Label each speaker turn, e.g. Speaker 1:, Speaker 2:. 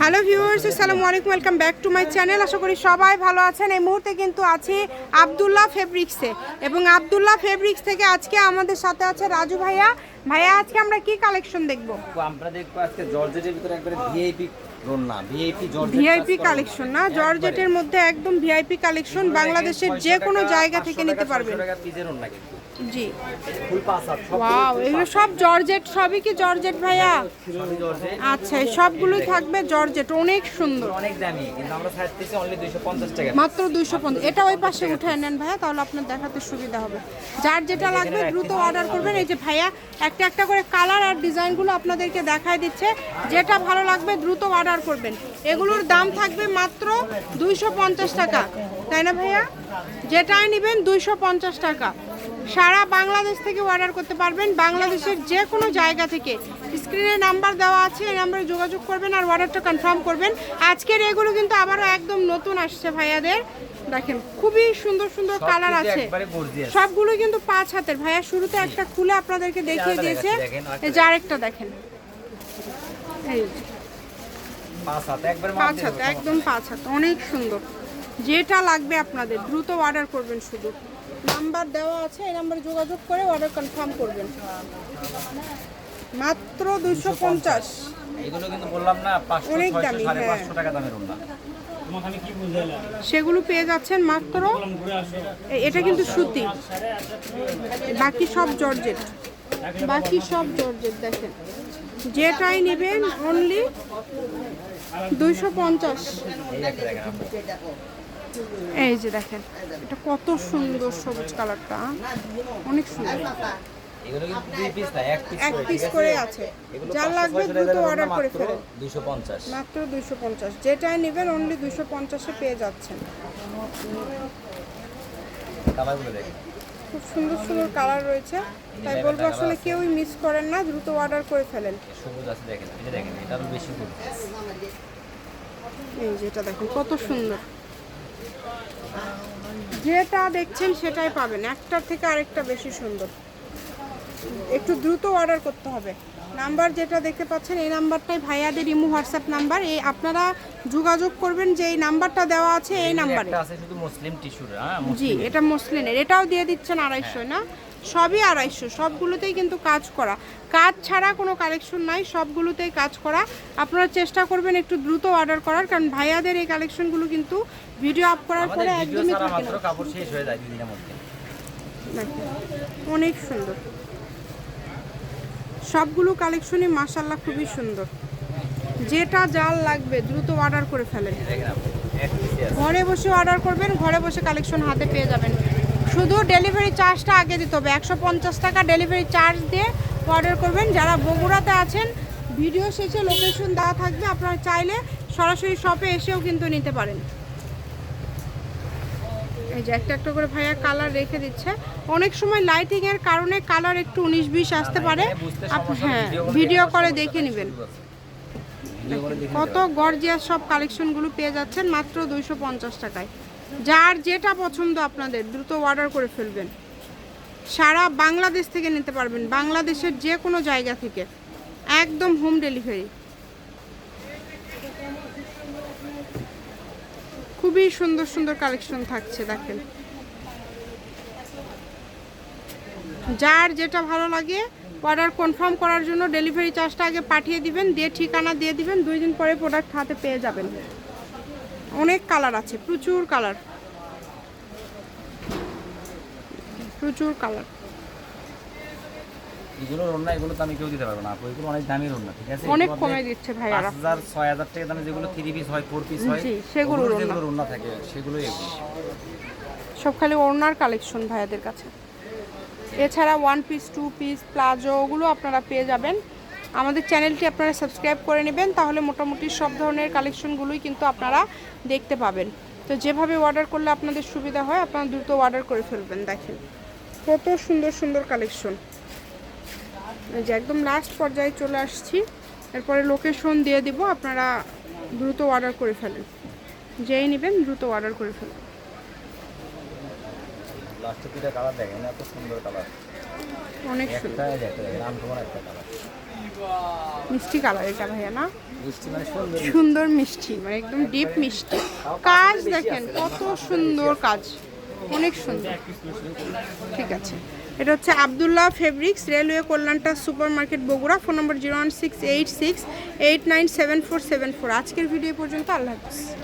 Speaker 1: Hello viewers আসসালামু আলাইকুম welcome back to my channel. আশা করি সবাই ভালো আছেন। এই মুহূর্তে কিন্তু আছি আবদুল্লাহ ফেব্রিক্সে এবং আবদুল্লাহ ফেব্রিক্স থেকে আজকে আমাদের সাথে আছে রাজু ভাইয়া। ভাইয়া আজকে আমরা কি কালেকশন দেখব?
Speaker 2: আমরা দেখব আজকে জর্জেটের ভিতরে একবারে ভিআইপি ভিআইপি
Speaker 1: কালেকশন না জর্জেটের মধ্যে একদম ভিআইপি কালেকশন বাংলাদেশের যে কোনো জায়গা থেকে নিতে পারবেন। জি। ওয়াও এগুলো সব জর্জেট সবই কি জর্জেট ভাইয়া? আচ্ছা এই সবগুলোই থাকবে জর্জেট অনেক সুন্দর।
Speaker 2: অনেক দামি কিন্তু আমরা দিচ্ছি অনলি 250 টাকা।
Speaker 1: মাত্র দুইশো পঞ্চাশ এটা ওই পাশে উঠে নেন ভাইয়া তাহলে আপনার দেখাতে সুবিধা হবে। যার যেটা লাগবে দ্রুত অর্ডার করবেন এই যে ভাইয়া একটা একটা করে কালার আর ডিজাইনগুলো আপনাদেরকে দেখায় দিচ্ছে। যেটা ভালো লাগবে দ্রুত অর্ডার করবেন। এগুলোর দাম থাকবে মাত্র দুইশো পঞ্চাশ টাকা তাই না ভাইয়া? যেটাই নেবেন দুইশো পঞ্চাশ টাকা। সারা বাংলাদেশ থেকে অর্ডার করতে পারবেন। বাংলাদেশের যে কোনো জায়গা থেকে। স্ক্রিনে নাম্বার দেওয়া আছে এই নাম্বারে যোগাযোগ করবেন আর অর্ডারটা কনফার্ম করবেন। আজকের এগুলো কিন্তু আবারও একদম নতুন আসছে ভাইয়াদের। দেখেন খুবই সুন্দর সুন্দর কালার আছে। সবগুলো কিন্তু পাঁচ হাতের। ভাইয়া শুরুতে একটা খুলে আপনাদেরকে দেখিয়ে দিয়েছে।
Speaker 2: দেখাচ্ছি, দেখেন, আরেকটা
Speaker 1: এই যে আরেকটা দেখেন। এই
Speaker 2: পাঁচ হাত
Speaker 1: একদম পাঁচ হাত। অনেক সুন্দর। যেটা লাগবে আপনাদের দ্রুত অর্ডার করবেন শুধু। নাম্বার দেওয়া আছে এই নাম্বারে যোগাযোগ করে অর্ডার কনফার্ম করবেন। মাত্র দুইশো পঞ্চাশ।
Speaker 2: এগুলো কিন্তু বললাম না
Speaker 1: অনেক
Speaker 2: 600
Speaker 1: দামি, হ্যাঁ।
Speaker 2: টাকা দামের রন্না
Speaker 1: সেগুলো পেয়ে যাচ্ছেন মাত্র এটা কিন্তু সুতি। বাকি সব জর্জেট। বাকি সব জর্জেট দেখেন। যেটাই নেবেন অনলি দুইশো পঞ্চাশ।
Speaker 2: এই
Speaker 1: যে দেখেন এটা কত সুন্দর সবুজ কালারটা। অনেক সুন্দর।
Speaker 2: এক পিস
Speaker 1: করে আছে? যার লাগবে দ্রুত অর্ডার করে ফেলেন।
Speaker 2: 250
Speaker 1: মাত্র দুইশো পঞ্চাশ। যেটাই নেবেন অনলি দুইশো পঞ্চাশে পেয়ে যাচ্ছেন। খুব সুন্দর সুন্দর কালার রয়েছে। তাই বলব আসলে কেউই মিস করেন না দ্রুত অর্ডার করে ফেলেন।
Speaker 2: সবুজ আছে দেখেন বেশি
Speaker 1: এই যেটা দেখুন কত সুন্দর। যেটা দেখছেন সেটাই পাবেন। একটার থেকে আরেকটা বেশি সুন্দর। একটু দ্রুত অর্ডার করতে হবে। নাম্বার যেটা দেখতে পাচ্ছেন এই নাম্বারটাই ভাইয়াদের ইমু হোয়াটসঅ্যাপ নাম্বার এই আপনারা যোগাযোগ করবেন যে এই নাম্বারটা দেওয়া আছে এই নাম্বারে
Speaker 2: আছে শুধু মুসলিম টিস্যুর হ্যাঁ
Speaker 1: জি এটা মুসলিমের। এটাও দিয়ে দিচ্ছেন আড়াইশো না? সবই আড়াইশো সবগুলোতেই কিন্তু কাজ করা। কাজ ছাড়া কোনো কালেকশন নাই সবগুলোতেই কাজ করা। আপনারা চেষ্টা করবেন একটু দ্রুত অর্ডার করার কারণ ভাইয়াদের এই কালেকশনগুলো কিন্তু ভিডিও আপ করার পরে একদমই থাকে না।
Speaker 2: কাপড় শেষ হয়ে যায় দুই মধ্যে।
Speaker 1: অনেক সুন্দর। সবগুলো কালেকশনই মাসাল্লাহ খুবই সুন্দর। যেটা জাল লাগবে দ্রুত অর্ডার করে ফেলেন। ঘরে বসে অর্ডার করবেন ঘরে বসে কালেকশন হাতে পেয়ে যাবেন। শুধু ডেলিভারি চার্জটা আগে দিতে হবে। একশো পঞ্চাশ টাকা ডেলিভারি চার্জ দিয়ে অর্ডার করবেন। যারা বগুড়াতে আছেন ভিডিও শেষে লোকেশন দেওয়া থাকবে। আপনারা চাইলে সরাসরি শপে এসেও কিন্তু নিতে পারেন। এই যে একটা একটা করে ভাইয়া কালার রেখে দিচ্ছে। অনেক সময় লাইটিংয়ের কারণে কালার একটু উনিশ বিশ আসতে পারে। হ্যাঁ
Speaker 2: ভিডিও
Speaker 1: করে দেখে নেবেন। কত গর্জিয়াস সব কালেকশনগুলো পেয়ে যাচ্ছেন মাত্র দুইশো পঞ্চাশ টাকায়। যার যেটা পছন্দ আপনাদের, দ্রুত অর্ডার করে ফেলবেন। সারা বাংলাদেশ থেকে নিতে পারবেন, বাংলাদেশের যে কোনো জায়গা থেকে। একদম হোম ডেলিভারি খুবই সুন্দর সুন্দর কালেকশন থাকছে, দেখেন। যার যেটা ভালো লাগে অর্ডার কনফার্ম করার জন্য ডেলিভারি চার্জটা আগে পাঠিয়ে দিবেন, দিয়ে ঠিকানা দিয়ে দিবেন, দুই দিন পরে প্রোডাক্ট হাতে পেয়ে যাবেন। অনেক কালার আছে প্রচুর কালার। প্রচুর কালার।
Speaker 2: এগুলো রন্না এগুলো তো আমি কেউ দিতে পারব না আপু। এগুলো অনেক দামি রন্না ঠিক আছে?
Speaker 1: অনেক কমে দিচ্ছে ভাইয়ারা
Speaker 2: টাকা দামে যেগুলো পিস হয় পিস হয়
Speaker 1: সেগুলো
Speaker 2: ওগুলো
Speaker 1: রন্না।
Speaker 2: যেগুলো রন্না থাকে সেগুলো এগুলো।
Speaker 1: সব খালি ওড়নার কালেকশন ভাইয়াদের কাছে। এছাড়া one piece two piece palazzo ওগুলো আপনারা পেয়ে যাবেন। আমাদের চ্যানেলটি আপনারা সাবস্ক্রাইব করে নেবেন, তাহলে মোটামুটি সব ধরনের কালেকশনগুলোই কিন্তু আপনারা দেখতে পাবেন। তো যেভাবে অর্ডার করলে আপনাদের সুবিধা হয়, আপনারা দ্রুত অর্ডার করে ফেলবেন, দেখেন। কত সুন্দর সুন্দর কালেকশন। যে একদম লাস্ট পর্যায়ে চলে আসছি। এরপরে লোকেশন দিয়ে দিব, আপনারা দ্রুত অর্ডার করে ফেলেন। যেই নেবেন, দ্রুত অর্ডার করে ফেলেন।
Speaker 2: কালার দেখেন, এত সুন্দর কালার
Speaker 1: অনেক সুন্দর। মিষ্টি কালার এটা ভাইয়া না?
Speaker 2: মানে সুন্দর
Speaker 1: সুন্দর মিষ্টি মানে একদম ডিপ মিষ্টি। কাজ দেখেন কত সুন্দর কাজ। অনেক সুন্দর। ঠিক আছে। এটা হচ্ছে Abdullah fabrics railway কল্যাণটা super market Bogura. Phone number zero one six eight six eight nine seven four seven four আজকের ভিডিও পর্যন্ত আল্লাহ হাফিজ।